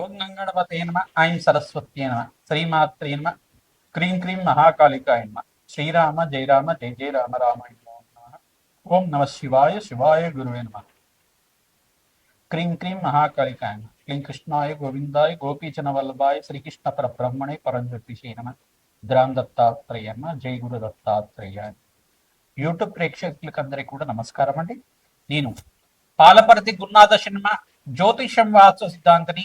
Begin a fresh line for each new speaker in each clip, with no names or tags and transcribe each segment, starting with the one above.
ఓం గంగణపతే నమ. ఐం సరస్వత్యే నమ. శ్రీమాత్రే నమ. క్రీం క్రీం మహాకాళికాయ నమ. శ్రీరామ జయ రామ జయ జయ రామ రామాయ ఓం నమ శివాయ శివాయ గురువే నమ. క్రీం క్రీం మహాకాళికాయ నమ. క్లీం కృష్ణాయ గోవిందాయ గోపీచన వల్లభాయ శ్రీకృష్ణ పరబ్రహ్మణే పరంజ్యోతిషే నమ. ద్రామ్ దత్తాత్రేయ నమ. జయ గురు దత్తాత్రేయ యూట్యూబ్ ప్రేక్షకులకు అందరికీ కూడా నమస్కారం అండి నేను పాలపరతి గురునాథ శర్మ జ్యోతిషం వాస్తు సిద్ధాంతిని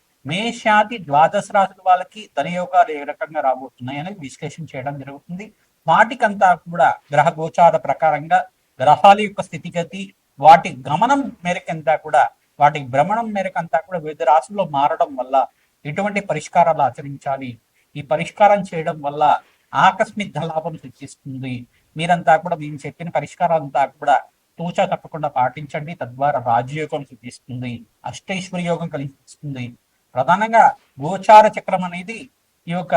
మేషాది ద్వాదశ రాశుల వాళ్ళకి ధనయోగాలు ఏ రకంగా రాబోతున్నాయి అనేది విశ్లేషణ చేయడం జరుగుతుంది. వాటికంతా కూడా గ్రహ గోచార ప్రకారంగా గ్రహాల యొక్క స్థితిగతి వాటి గమనం మేరకంతా కూడా వాటి భ్రమణం మేరకంతా కూడా వివిధ రాశుల్లో మారడం వల్ల ఎటువంటి పరిష్కారాలు ఆచరించాలి? ఈ పరిష్కారం చేయడం వల్ల ఆకస్మిక లాభం సృష్టిస్తుంది. మీరంతా కూడా మేము చెప్పిన పరిష్కారాలంతా కూడా తూచా తప్పకుండా పాటించండి. తద్వారా రాజయోగం సృష్టిస్తుంది అష్టైశ్వర్య యోగం కలిగిస్తుంది ప్రధానంగా గోచార చక్రం అనేది ఈ యొక్క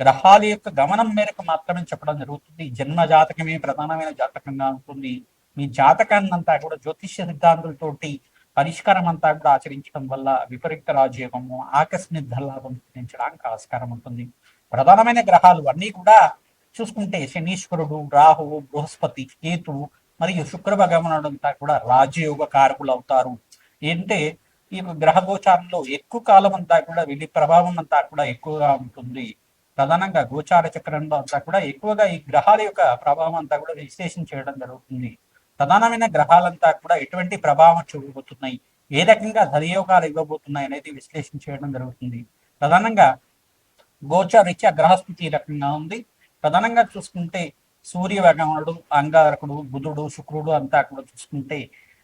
గ్రహాల యొక్క గమనం మేరకు మాత్రమే చెప్పడం జరుగుతుంది. జన్మ జాతకమే ప్రధానమైన జాతకంగా ఉంటుంది. మీ జాతకాన్ని అంతా కూడా జ్యోతిష్య సిద్ధాంతులతోటి పరిష్కారం అంతా కూడా ఆచరించడం వల్ల విపరీత రాజయోగము ఆకస్మిక ధనలాభం సిద్ధించడానికి ఆస్కారం ఉంటుంది. ప్రధానమైన గ్రహాలు అన్నీ కూడా చూసుకుంటే శనీశ్వరుడు రాహువు బృహస్పతి కేతువు మరియు శుక్ర భగవానుడు అంతా కూడా రాజయోగ కారకులు అవుతారు. ఏంటంటే ఈ గ్రహగోచారంలో గ్రహ గోచారంలో ఎక్కువ కాలం అంతా కూడా వీటి ప్రభావం అంతా కూడా ఎక్కువగా ఉంటుంది. ప్రధానంగా గోచార చక్రంలో అంతా కూడా ఎక్కువగా ఈ గ్రహాల యొక్క ప్రభావం అంతా కూడా విశ్లేషణ చేయడం జరుగుతుంది. ప్రధానమైన గ్రహాలంతా కూడా ఎటువంటి ప్రభావం చూపబోతున్నాయి? ఏ రకంగా ధనయోగాలు ఇవ్వబోతున్నాయి అనేది విశ్లేషణ చేయడం జరుగుతుంది. ప్రధానంగా గోచారీత్యా గ్రహస్థితి రకంగా ఉంది. ప్రధానంగా చూసుకుంటే సూర్య భగవానుడు అంగారకుడు బుధుడు శుక్రుడు అంతా కూడా చూసుకుంటే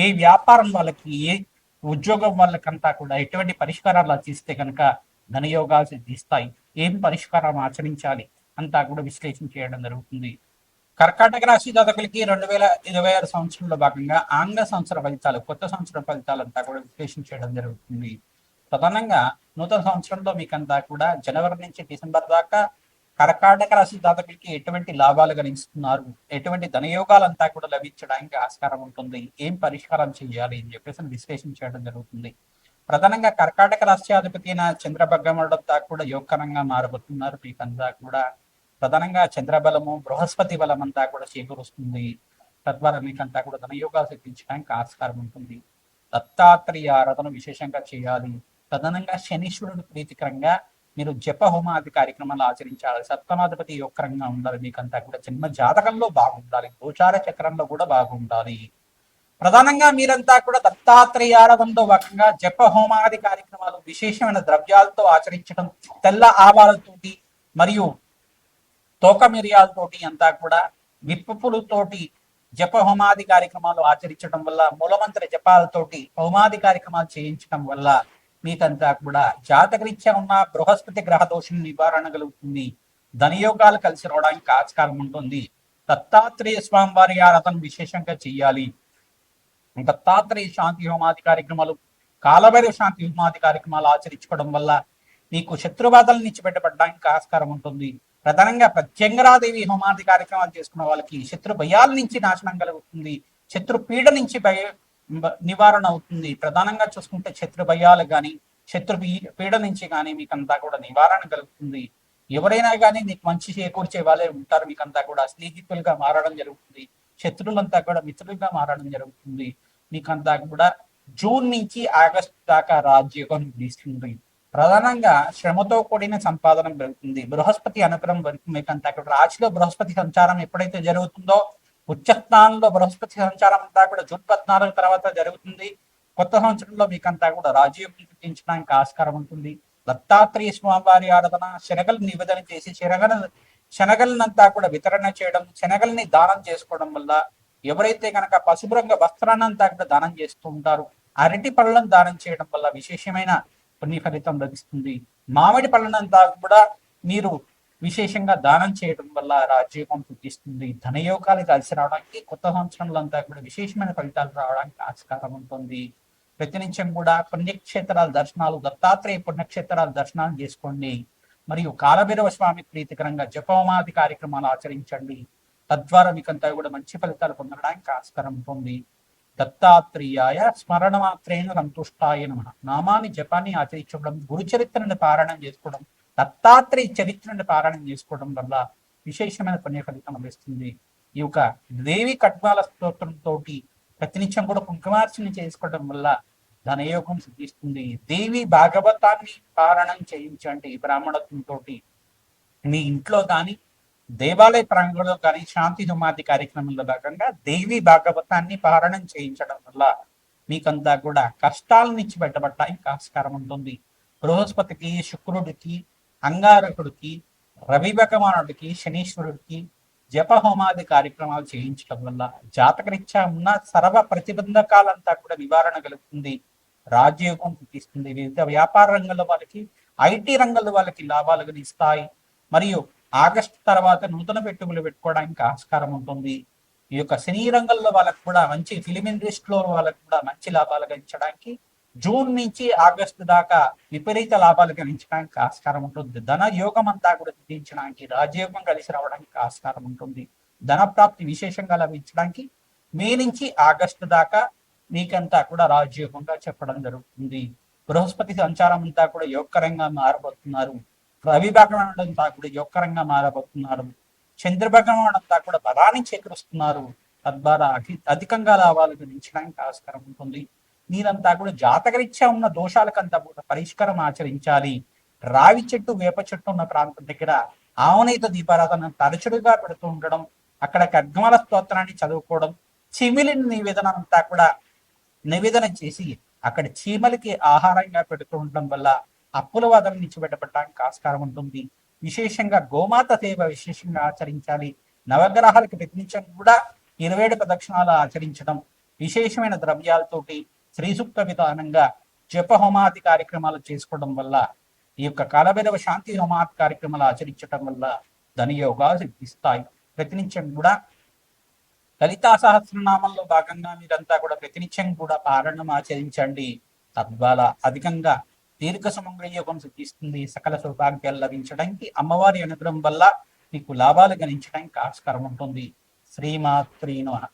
ఏ వ్యాపారం వాళ్ళకి ఏ ఉద్యోగం వాళ్ళకంతా కూడా ఎటువంటి పరిష్కారాలు ఆచిస్తే కనుక ధనయోగాలు సిద్ధిస్తాయి. ఏం పరిష్కారం ఆచరించాలి అంతా కూడా విశ్లేషణ చేయడం జరుగుతుంది. కర్కాటక రాశి జాతకులకి రెండు వేల ఇరవై ఆరు సంవత్సరంలో భాగంగా ఆంగ్ల సంవత్సర ఫలితాలు కొత్త సంవత్సర ఫలితాలు అంతా కూడా విశ్లేషణ చేయడం జరుగుతుంది. ప్రధానంగా నూతన సంవత్సరంలో మీకంతా కూడా జనవరి నుంచి డిసెంబర్ దాకా కర్కాటక రాశి జాతకులకి ఎటువంటి లాభాలు కలిగిస్తున్నారు ఎటువంటి ధనయోగాలంతా కూడా లభించడానికి ఆస్కారం ఉంటుంది. ఏం పరిష్కారం చేయాలి అని చెప్పేసి విశ్లేషణ చేయడం జరుగుతుంది. ప్రధానంగా కర్కాటక రాష్ట్రాధిపతి అయిన చంద్రభగముడంతా కూడా యోగకరంగా మారబోతున్నారు. మీకంతా కూడా ప్రధానంగా చంద్రబలము బృహస్పతి బలం అంతా కూడా చేకూరుస్తుంది. తద్వారా మీకంతా కూడా ధనయోగాలు సిద్ధించడానికి ఆస్కారం ఉంటుంది. దత్తాత్రేయ ఆరాధన విశేషంగా చేయాలి. ప్రధానంగా శనీశ్వరుడు ప్రీతికరంగా మీరు జప హోమాది కార్యక్రమాలు ఆచరించాలి సప్తమాధిపతి యోక్రంగా ఉండాలి మీకంతా కూడా జన్మ జాతకంలో బాగుండాలి గోచార చక్రంలో కూడా బాగుండాలి. ప్రధానంగా మీరంతా కూడా దత్తాత్రేయ ఆరాధనలో భాగంగా జప హోమాది కార్యక్రమాలు విశేషమైన ద్రవ్యాలతో ఆచరించడం తెల్ల ఆవాలతోటి మరియు తోక మిరియాలతోటి అంతా కూడా విప్పులతోటి జప హోమాది కార్యక్రమాలు ఆచరించడం వల్ల మూలమంత్ర జపాలతోటి హోమాది కార్యక్రమాలు చేయించడం వల్ల మీకంతా కూడా జాతకరీత్యా ఉన్న బృహస్పతి గ్రహ దోషం నివారణ కలుగుతుంది. ధనయోగాలు కలిసి రావడానికి ఆస్కారం ఉంటుంది. దత్తాత్రేయ స్వామి వారి ఆరాధన విశేషంగా చెయ్యాలి. దత్తాత్రేయ శాంతి హోమాది కార్యక్రమాలు కాలభైరవ శాంతి హోమాది కార్యక్రమాలు ఆచరించుకోవడం వల్ల మీకు శత్రుబాధల నుంచి బయటపడడానికి ఆస్కారం ఉంటుంది. ప్రధానంగా ప్రత్యంగరాదేవి హోమాది కార్యక్రమాలు చేసుకున్న వాళ్ళకి శత్రు భయాల నుంచి నాశనం కలుగుతుంది. శత్రు పీడ నుంచి భయ నివారణ అవుతుంది. ప్రధానంగా చూసుకుంటే శత్రు భయాలు కానీ శత్రు పీడ నుంచి కానీ మీకంతా కూడా నివారణ కలుగుతుంది. ఎవరైనా కానీ మీకు మంచి చేకూర్చే వాళ్ళే ఉంటారు. మీకంతా కూడా స్నేహితులుగా మారడం జరుగుతుంది. శత్రువులంతా కూడా మిత్రులుగా మారడం జరుగుతుంది. మీకంతా కూడా జూన్ నుంచి ఆగస్టు దాకా రాజ్యోగం ఇస్తుంది ప్రధానంగా శ్రమతో కూడిన సంపాదన పెరుగుతుంది. బృహస్పతి అనుగ్రహం వరకు మీకంతా కూడా రాశిలో బృహస్పతి సంచారం ఎప్పుడైతే జరుగుతుందో ఉచ్చస్థానంలో బృహస్పతి సంచారం అంతా కూడా జూన్ పద్నాలుగు తర్వాత జరుగుతుంది. కొత్త సంవత్సరంలో మీకంతా కూడా రాజయోగం చూపించడానికి ఆస్కారం ఉంటుంది. దత్తాత్రేయ స్వామివారి ఆరాధన శనగలు నివేదన చేసి శనగల శనగలనంతా కూడా వితరణ చేయడం శనగల్ని దానం చేసుకోవడం వల్ల ఎవరైతే కనుక పసుపు రంగు వస్త్రాన్నంతా కూడా దానం చేస్తూ ఉంటారు అరటి పళ్ళను దానం చేయడం వల్ల విశేషమైన పుణ్య ఫలితం లభిస్తుంది. మామిడి పళ్ళనంతా కూడా మీరు విశేషంగా దానం చేయడం వల్ల రాజ్యోగం పుట్టిస్తుంది. ధనయోగాలు కలిసి రావడానికి కొత్త సంవత్సరంలో అంతా కూడా విశేషమైన ఫలితాలు రావడానికి ఆస్కారం ఉంటుంది. ప్రతినిత్యం కూడా పుణ్యక్షేత్రాల దర్శనాలు దత్తాత్రేయ పుణ్యక్షేత్రాల దర్శనాలు చేసుకోండి. మరియు కాలభైరవ స్వామి ప్రీతికరంగా జపమాది కార్యక్రమాలు ఆచరించండి. తద్వారా మీకంతా కూడా మంచి ఫలితాలు పొందడానికి ఆస్కారం ఉంటుంది. దత్తాత్రేయాయ స్మరణ మాత్రేణ సంతుష్టాయ నమ. నామాన్ని జపాన్ని ఆచరించడం గురు చరిత్రను పారాయణం చేసుకోవడం దత్తాత్రేయ చరిత్రను పారాయణం చేసుకోవడం వల్ల విశేషమైన పుణ్య ఫలితం లభిస్తుంది. ఈ యొక్క దేవి కట్మాల స్తోత్రంతో ప్రతినిత్యం కూడా కుంకుమార్చన చేసుకోవడం వల్ల ధనయోగం సిద్ధిస్తుంది. దేవి భాగవతాన్ని పారాయణం చేయించండి బ్రాహ్మణత్వంతో మీ ఇంట్లో కానీ దేవాలయ ప్రాంగణంలో కానీ శాంతి హోమాది కార్యక్రమంలో భాగంగా దేవి భాగవతాన్ని పారాయణం చేయించడం వల్ల మీకంతా కూడా కష్టాల నుంచి బయటపడటానికి ఆస్కారం ఉంటుంది. బృహస్పతికి శుక్రుడికి అంగారకుడికి రవిభగవానుడికి శనీశ్వరుడికి జపహోమాది కార్యక్రమాలు చేయించడం వల్ల జాతకరీత్యా ఉన్న సర్వ ప్రతిబంధకాలంతా కూడా నివారణ కలుగుతుంది. రాజ్యోగం ఇస్తుంది వివిధ వ్యాపార రంగంలో వాళ్ళకి ఐటీ రంగంలో వాళ్ళకి లాభాలు ఇస్తాయి మరియు ఆగస్టు తర్వాత నూతన పెట్టుబడులు పెట్టుకోవడానికి ఆస్కారం ఉంటుంది. ఈ యొక్క సినీ రంగంలో వాళ్ళకి కూడా మంచి ఫిలిం ఇండస్ట్రీలో వాళ్ళకి కూడా మంచి లాభాలు గడించడానికి జూన్ నుంచి ఆగస్టు దాకా విపరీత లాభాలు గణించడానికి ఆస్కారం ఉంటుంది. ధన యోగం అంతా కూడా సిద్ధించడానికి రాజయోగం కలిసి రావడానికి ఆస్కారం ఉంటుంది. ధన ప్రాప్తి విశేషంగా లభించడానికి మే నుంచి ఆగస్టు దాకా మీకంతా కూడా రాజయోగంగా చెప్పడం జరుగుతుంది. బృహస్పతి సంచారం అంతా కూడా యోగకరంగా మారబోతున్నారు. రవి భగవానుడు అంతా కూడా యోగకరంగా మారబోతున్నారు. చంద్ర భగవానుడు అంతా కూడా బలాన్ని చేకూరుస్తున్నారు. తద్వారా అధి- అధికంగా లాభాలు గణించడానికి ఆస్కారం ఉంటుంది. మీరంతా కూడా జాతకరీత్యా ఉన్న దోషాలకంతా కూడా పరిష్కారం ఆచరించాలి. రావి చెట్టు వేప చెట్టు ఉన్న ప్రాంతం దగ్గర ఆవనీత దీపారాధన తరచుడుగా పెడుతూ ఉండడం అక్కడ కగ్మాల స్తోత్రాన్ని చదువుకోవడం చిమిలిని నివేదన అంతా కూడా నివేదన చేసి అక్కడ చీమలకి ఆహారంగా పెడుతూ ఉండడం వల్ల అప్పుల వాదన నుంచి బయటపడడానికి ఆస్కారం ఉంటుంది. విశేషంగా గోమాత సేవ విశేషంగా ఆచరించాలి. నవగ్రహాలకు ప్రతినిత్యం కూడా ఇరవై ఏడు ప్రదక్షిణాలు ఆచరించడం విశేషమైన ద్రవ్యాలతోటి శ్రీసూక్త విధానంగా జప హోమాది కార్యక్రమాలు చేసుకోవడం వల్ల ఈ యొక్క కాలభైరవ శాంతి హోమాది కార్యక్రమాలు ఆచరించడం వల్ల ధనయోగాలు సిద్ధిస్తాయి. ప్రతినిత్యం కూడా లలితా సహస్రనామంలో భాగంగా మీరంతా కూడా ప్రతినిత్యం కూడా పారాయణం ఆచరించండి. తద్వారా అధికంగా దీర్ఘ సుమంగళ యోగం సిద్ధిస్తుంది. సకల సౌభాగ్యాలు లభించడానికి అమ్మవారి అనుగ్రహం వల్ల మీకు లాభాలు గణించడానికి ఆస్కారం ఉంటుంది. శ్రీమాత్రీ నమః.